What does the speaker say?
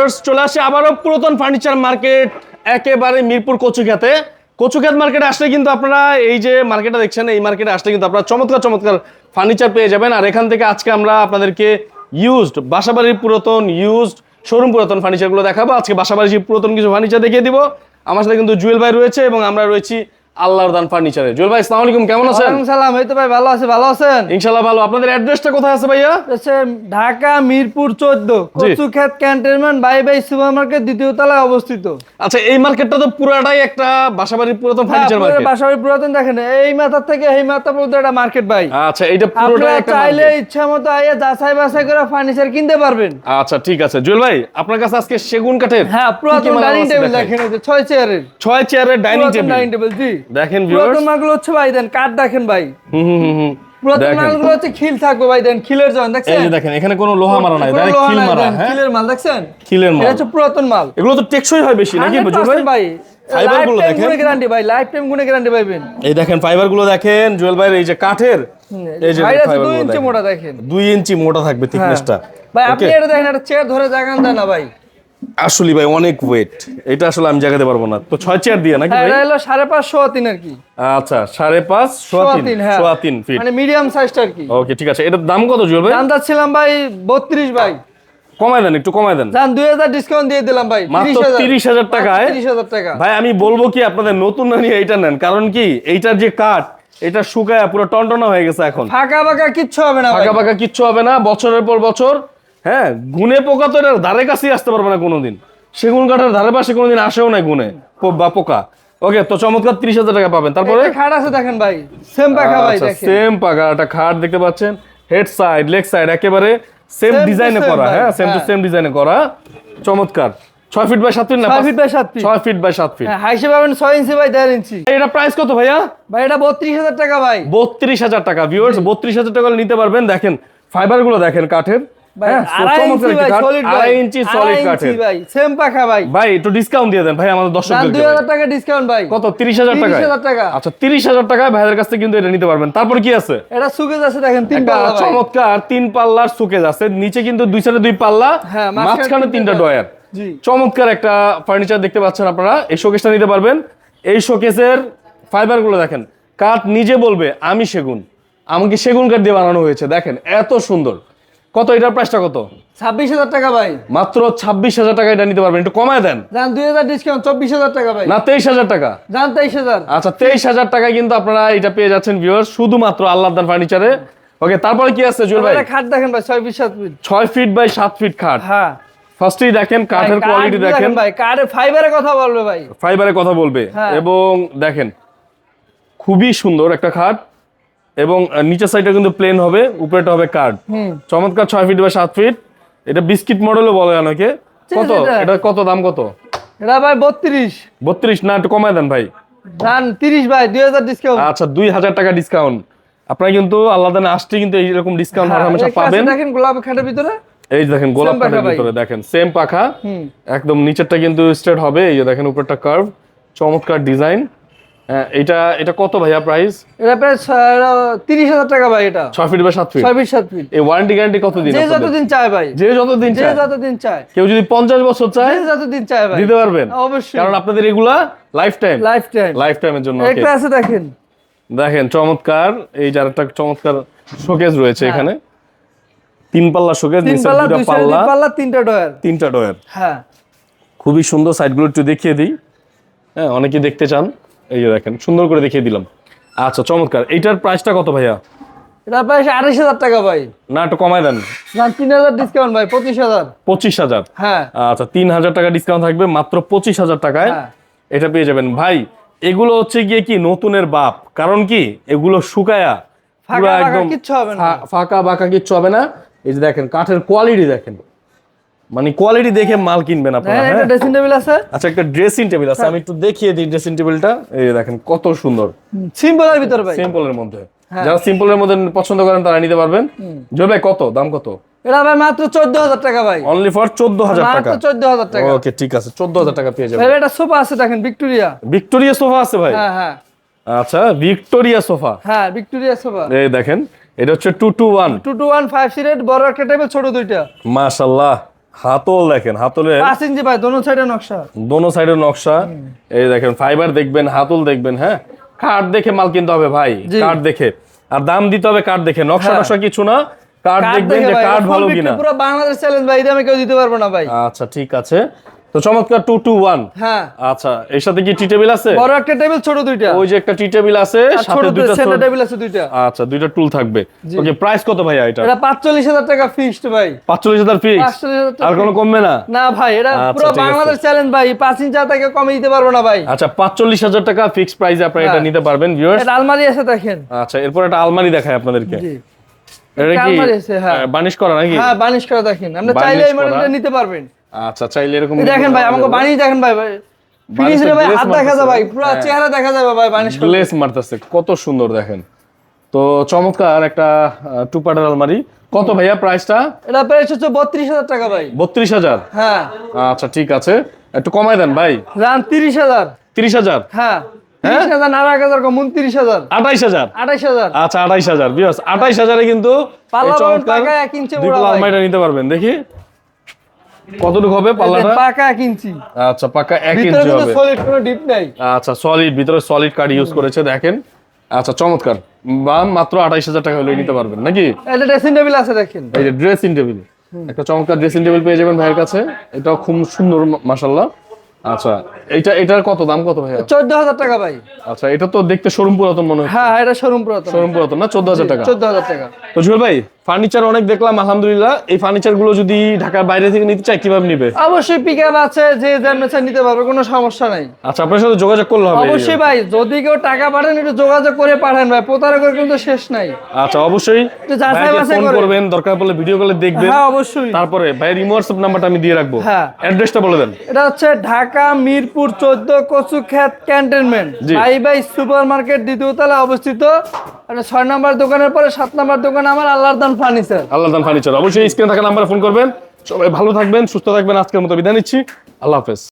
First চলে আসে আবারও পুরাতন ফার্নিচার মার্কেট একেবারে মিরপুর কচুখাতে কচুখাত মার্কেটে আসলে কিন্তু আপনারা এই যে মার্কেটটা দেখছেন, এই মার্কেটে আসলে কিন্তু আপনারা চমৎকার চমৎকার ফার্নিচার পেয়ে যাবেন। আর এখান থেকে আজকে আমরা আপনাদেরকে ইউজড বাসাবাড়ির পুরাতন ইউজড শোরুম পুরাতন ফার্নিচারগুলো দেখাবো। আজকে বাসাবাড়ির পুরাতন কিছু ফার্নিচার দেখিয়ে দিব। আমার সাথে কিন্তু জুয়েল ভাই রয়েছে এবং আমরা রয়েছি আল্লাহর দান ফার্নিচারে জুয়েল ভাই আসসালামু আলাইকুম কেমন আছেন? সালাম এই তো ভাই ভালো আছে ভালো আছেন? ইনশাল্লাহ ভালো। আপনাদের অ্যাড্রেসটা কোথায় আছে ভাইয়া? হচ্ছে ঢাকা মিরপুর চোদ্দ। কচুক্ষেত ক্যান্টনমেন্ট বাই বাই সুপার মার্কেট দ্বিতীয় তলায় অবস্থিত। আচ্ছা এই মার্কেটটা তো পুরাটাই একটা বাসাবাড়ির পুরাতন ফার্নিচার মার্কেট বাসাবাড়ি পুরাতন দেখেন এই মাথার থেকে এই মাথা পর্যন্ত একটা মার্কেট ভাই। আচ্ছা এটা পুরোটাই একটা চাইলে ইচ্ছা মতো আইয়া যাচাই বাছাই করে ফার্নিচার কিনতে পারবেন। আচ্ছা ঠিক আছে। জুয়েল ভাই আপনার কাছে আজকে সেগুন কাঠের হ্যাঁ পুরাতন ডাইনিং টেবিল দেখেন? এই যে ছয় চেয়ারের ছয় চেয়ারের ডাইনিং টেবিল। ডাইনিং টেবিল জি। দেখেন পুরাতন মালগুলো হচ্ছে ভাই দেন কাঠ দেখেন ভাই। হুম পুরাতন মালগুলো হচ্ছে খিল থাকবে ভাই দেন খিলের এই দেখছেন? যে দেখেন এখানে কোনো লোহা মারা নাই ডাইরেক্ট খিল মারা হ্যাঁ? খিলের মাল দেখছেন? খিলের মাল। এটা হচ্ছে পুরাতন মাল। এগুলো তো টেকসই হয় বেশি নাকি ভাই? ভাই লাইফগুলো দেখেন। গুণে গ্যারান্টি ভাই লাইফ টাইম গুণে গ্যারান্টি পাইবেন। এই দেখেন ফাইবারগুলো দেখেন জুয়েল ভাইয়ের এই যে কাঠের এই যে দুই গুলো ইঞ্চি মোটা দেখেন। দুই ইঞ্চি মোটা থাকবে থিকনেসটা ভাই আপনি এটা দেখেন একটা চেয়ার ধরে জাগান দেন না ভাই। আসলে ভাই অনেক ওয়েট এটা আসলে আমি জাগাতে পারব না। তো ছয় চেয়ার দিয়ে নাকি হ্যাঁ, ভাই? এটা হলো সাড়ে পাঁচ সোয়া তিন আর কি। আচ্ছা সাড়ে পাঁচ সোয়া তিন। হ্যাঁ। সোয়া তিন ফিট মানে মিডিয়াম সাইজটা আর কি। ওকে ঠিক আছে। এটার দাম কত ভাই? দাম ছিলাম ভাই বত্রিশ ভাই। কমায় দেন একটু কমায় দেন। যান দুই হাজার ডিসকাউন্ট দিয়ে দিলাম ভাই। মাত্র 30,000 টাকায়? তিরিশ হাজার টাকা। ভাই আমি বলব কি আপনাদের নতুন না নিয়ে এইটা নেন। কারণ কি এইটার যে কাঠ এটা শুকায় পুরো টনটনা হয়ে গেছে এখন। ফাঁকা ফাঁকা কিচ্ছু হবে না ফাঁকা ফাঁকা কিচ্ছু হবে না। বছরের পর বছর হ্যাঁ গুনে পোকা তো এটার ধারে কাছেই আসতে পারবে না কোনোদিন। সেগুন কাঠের ধারে পাশে কোনোদিন আসেও না গুনে বা পোকা। ওকে তো চমৎকার তিরিশ হাজার টাকা পাবেন। তারপরে? খাট আছে দেখেন ভাই সেম পাখা ভাই সেম পাকা একটা খাট দেখতে পাচ্ছেন। হেড সাইড লেগ সাইড একেবারে সেম ডিজাইনে করা হ্যাঁ সেম টু। সেম ডিজাইনে করা। চমৎকার। ছয় ফিট বাই সাত ফিট না ছয় ফিট বাই সাত ফিট ছয় ফিট বাই সাত ফিট হ্যাঁ হাইসে পাবেন ছয় ইঞ্চি বাই দেড় ইঞ্চি এটা প্রাইস কত ভাইয়া? ভাই এটা বত্রিশ হাজার টাকা ভাই। বত্রিশ হাজার টাকা ভিউয়ার্স বত্রিশ হাজার টাকা নিতে পারবেন। দেখেন ফাইবারগুলো দেখেন কাঠের। ভাই, আড়াই চমৎকার ইঞ্চি একটি ভাই, ভাই। আড়াই ইঞ্চি আড়াই সলিড ইঞ্চি কাঠের ভাই, same পাখা ভাই। ভাই একটু ডিসকাউন্ট দিয়ে দেন ভাই আমাদের দাম দর্শকদের 2000 টাকা discount ভাই। কত? তিরিশ হাজার টাকা 30,000 টাকা। তিরিশ হাজার টাকায় ভাইদের কাছ কিন্তু এটা নিতে পারবেন। তারপর কি আছে? এটা suitcase আছে দেখেন, তিন পাল্লা চমৎকার তিন পাল্লার সুকেজ আছে। নিচে কিন্তু দুই সাইডে দুই পাল্লা হ্যাঁ, মাঝখানে তিনটা ডয়ার চমৎকার একটা ফার্নিচার দেখতে পাচ্ছেন আপনারা। এই শোকেসটা নিতে পারবেন। এই শোকেসের ফাইবারগুলো দেখেন। কাঠ নিজে বলবে আমি সেগুন। আমাকে সেগুন কাঠ দিয়ে বানানো হয়েছে। দেখেন এত সুন্দর। কত এটার প্রাইসটা কত 26,000 টাকা ভাই। মাত্র ছাব্বিশ হাজার টাকা এটা নিতে পারবেন একটু কমায় দেন যান 2000 discount, 24,000 টাকা ভাই। না তেইশ হাজার টাকা যান 23,000 আচ্ছা তেইশ হাজার টাকায় কিন্তু আপনারা এটা পেয়ে যাচ্ছেন ভিউয়ার শুধুমাত্র আল্লাহদান ফার্নিচারে ওকে তারপরে কি আছে জুয়েল ভাই খাট দেখেন ভাই, ছয় ফিট, সাত ফিট। ছয় ফিট বাই সাত ফিট খাট হ্যাঁ। ফার্স্টেই দেখেন কাঠের কোয়ালিটি দেখেন ভাই, কাঠের এর কথা বলবে ভাই। ফাইবারে কথা বলবে হ্যাঁ। এবং দেখেন খুবই সুন্দর একটা খাট এবং নিচের সাইডটা কিন্তু প্লেন হবে উপরেটা হবে কার্ড চমৎকার ছয় ফিট বা সাত ফিট এটা বিস্কিট মডেলও বলে অনেকে। কত? এটা কত দাম কত? এটা ভাই 32 বত্রিশ? না একটু কমায় দেন ভাই। যান 30 ভাই, 2000 discount। আচ্ছা দুই হাজার টাকা ডিসকাউন্ট আপনারা কিন্তু আল্লাহ দানে আসতে কিন্তু এইরকম ডিসকাউন্ট হ্যাঁ, হামেশা পাবেন। দেখেন গোলাপ খাটের ভিতরে? এই দেখেন গোলাপ পাখা ভিতরে দেখেন সেম পাখা। একদম নিচেরটা কিন্তু স্ট্রেট হবে এই যে দেখেন উপরটা কার্ভ চমৎকার ডিজাইন এটা এটা কত ভাইয়া প্রাইস এটা প্রায় তিরিশ হাজার টাকা ভাই এটা। ছয় ফিট বা সাত ফিট ছয় ফিট সাত ফিট এই ওয়ারেন্টি গ্যারান্টি কতদিন যে যতদিন চায় ভাই। যে যতদিন যে যতদিন চায়। কেউ যদি পঞ্চাশ বছর চায় যে যতদিন চায় ভাই। দিতে পারবেন। অবশ্যই। কারণ আপনাদের এগুলা life time life time life টাইমের জন্য একটা আছে দেখেন। দেখেন চমৎকার। এই যার একটা চমৎকার শোকেজ রয়েছে হ্যাঁ। এখানে। তিন পাল্লা শোকেজ নিচে পাল্লা দুটা পাল্লা। পাল্লা তিনটা ডয়ার তিনটা ডয়ার হ্যাঁ। খুবই সুন্দর সাইডগুলো একটু দেখিয়ে দিই। হ্যাঁ অনেকে দেখতে চান। এই যে দেখেন সুন্দর করে দেখিয়ে দিলাম। আচ্ছা চমৎকার। এইটার প্রাইসটা কত ভাইয়া? এটা প্রায় আড়াইশ হাজার টাকা ভাই। না একটু কমায় দেন। না তিন হাজার ডিসকাউন্ট ভাই পঁচিশ হাজার। পঁচিশ হাজার? হ্যাঁ। আচ্ছা তিন হাজার টাকা ডিসকাউন্ট থাকবে মাত্র পঁচিশ হাজার টাকায়। হ্যাঁ। এটা পেয়ে যাবেন। ভাই এগুলো হচ্ছে গিয়ে কি নতুনের বাপ। কারণ কি এগুলো শুকায়া ফাঁকা বাঁকা কিচ্ছু হবে না। ফাঁকা বাঁকা কিচ্ছু হবে না। এই যে দেখেন কাঠের কোয়ালিটি দেখেন। মানে কোয়ালিটি দেখে মাল কিনবেন আপনারা হ্যাঁ ড্রেসিং টেবিল আছে। আচ্ছা একটা ড্রেসিং টেবিল আছে আমি একটু দেখিয়ে দিই ড্রেসিং টেবিলটা এই দেখেন কত সুন্দর। সিম্পলের ভিতর ভাই। সিম্পলের মধ্যে। হ্যাঁ। যারা সিম্পলের মধ্যে পছন্দ করেন তারা নিতে পারবেন। জয় ভাই কত? দাম কত? এটা ভাই মাত্র চোদ্দ হাজার টাকা ভাই। অনলি ফর চোদ্দ হাজার টাকা। মাত্র চোদ্দ হাজার টাকা। ওকে ঠিক আছে চোদ্দ হাজার টাকা পেয়ে যাবেন। ভাই এটা সোফা আছে দেখেন ভিক্টোরিয়া। ভিক্টোরিয়া সোফা আছে ভাই? হ্যাঁ হ্যাঁ। আচ্ছা ভিক্টোরিয়া সোফা। হ্যাঁ ভিক্টোরিয়া সোফা। এই দেখেন এটা হচ্ছে two two one two two one five সিটের বড় একটা টেবিল ছোট দুইটা। মাশাল্লাহ। হাতল দেখেন হাতলে পাঁচ ইঞ্চি ভাই দোনো সাইডে নকশা। দোনো সাইডে নকশা। এই দেখেন ফাইবার দেখবেন হাতল দেখবেন হ্যাঁ? কাঠ দেখে মাল কিনতে হবে ভাই কাঠ দেখে। আর দাম দিতে হবে কাঠ দেখে নকশা হ্যাঁ। নকশা কিছু না কাঠ দেখবেন যে কাট ভালো কিনা। পুরো বাংলাদেশ চ্যালেঞ্জ ভাই এটা আমি কেউ দিতে পারব না ভাই। আচ্ছা ঠিক আছে। তো চমৎকার টু টু ওয়ান হ্যাঁ। আচ্ছা এর সাথে কি টি টেবিল আছে? বড় একটা টেবিল ছোট দুইটা। ওই যে একটা টি টেবিল আছে সাথে দুইটা সেন্টার টেবিল আছে দুইটা। আচ্ছা দুইটা টুল থাকবে। ওকে প্রাইস কত ভাইয়া এটা? এটা পাঁচচল্লিশ হাজার টাকা ফিক্সড ভাই। পাঁচচল্লিশ হাজার ফিক্স আর কোনো কমবে না? না ভাই এটা আচ্ছা, পুরো বাংলাদেশ চ্যালেঞ্জ ভাই পাঁচ ইঞ্চি থেকে কমে দিতে পারব না ভাই। আচ্ছা পাঁচচল্লিশ হাজার টাকা ফিক্স প্রাইসে আপনারা এটা হ্যাঁ। নিতে পারবেন ভিউয়ার্স এটা আলমারি আছে দেখেন। আচ্ছা এরপর একটা আলমারি দেখায় আপনাদেরকে। জি। এটা কি? আলমারি আছে, হ্যাঁ। বানিশ করা নাকি? হ্যাঁ বানিশ করা দেখেন। আপনি চাইলে এই। মডেলটা নিতে পারবেন। আচ্ছা চাইলে এরকম দেখেন ভাই আমাকে বানিশ দেখেন ভাই ভাই। ফিনিশে ভাই হাত দেখা যায় ভাই পুরো চেহারা দেখা যাবে ভাই বানিশ গ্লেস মারতেছে কত সুন্দর দেখেন। তো চমৎকার একটা টু পার্টার আলমারি। কত ভাইয়া প্রাইসটা এটা প্রাইস হচ্ছে বত্রিশ হাজার টাকা ভাই। বত্রিশ হাজার? হ্যাঁ। আচ্ছা ঠিক আছে। একটু কমাই দেন ভাই। রান তিরিশ হাজার। তিরিশ হাজার? হ্যাঁ। আচ্ছা আঠাইশ হাজার কিন্তু নিতে পারবেন দেখি। কতটুকু হবে পাল্লাটা? পাকা ইঞ্চি। আচ্ছা পাকা ভিতরে ইঞ্চি হবে। সলিড কোনো ডিপ নাই। আচ্ছা সলিড ভিতরে সলিড কার্ড ইউজ করেছে দেখেন। আচ্ছা চমৎকার। বা মাত্র আঠাইশ হাজার টাকা হলে নিতে পারবেন নাকি? এটা ড্রেসিং টেবিল আছে দেখেন। এই যে ড্রেসিং টেবিল একটা চমৎকার ড্রেসিং টেবিল পেয়ে যাবেন ভাইয়ের কাছে। এটাও খুব সুন্দর মাসাল্লাহ আচ্ছা এইটা এটার কত দাম কত চোদ্দ হাজার টাকা ভাই। আচ্ছা এটা তো দেখতে শোরুম পুরাতন মনে হয় হ্যাঁ এটা শোরুম পুরাতন। শোরুম পুরাতন না? চোদ্দ হাজার টাকা? চোদ্দ হাজার টাকা। তো জুয়েল ভাই ফার্নিচার অনেক দেখলাম আলহামদুলিল্লাহ। এই ফার্নিচারগুলো যদি ঢাকার বাইরে থেকে নিতে চাই কীভাবে নিবে? অবশ্যই পিক আছে যে যেমন চাই নিতে পারবে কোনো সমস্যা নাই। আচ্ছা আপনার সাথে যোগাযোগ করলে হবে অবশ্যই ভাই যদি কেউ টাকা পাঠান একটু যোগাযোগ করে পাঠান ভাই প্রতারকের কিন্তু শেষ নাই। আচ্ছা অবশ্যই। যাচাই বাছাই করবেন দরকার পড়লে ভিডিও কলে দেখবেন। হ্যাঁ অবশ্যই। তারপরে ইমো হোয়াটসঅ্যাপ নাম্বারটা আমি দিয়ে রাখব। হ্যাঁ। অ্যাড্রেসটা বলে দেন। এটা হচ্ছে ঢাকা মিরপুর চোদ্দ কচু খ্যাত ক্যান্টনমেন্ট। ভাই বাই সুপার মার্কেট দ্বিতীয় তলা অবস্থিত। ছয় নম্বর দোকানের পরে সাত নম্বর দোকান আমার আল্লাহর দান ফার্নিচার আল্লাহ দান ফার্নিচার অবশ্যই স্ক্রিনে থাকা নাম্বারে ফোন করবেন। সবাই ভালো থাকবেন সুস্থ থাকবেন। আজকের মতো বিদায় নিচ্ছি। আল্লাহ হাফেজ।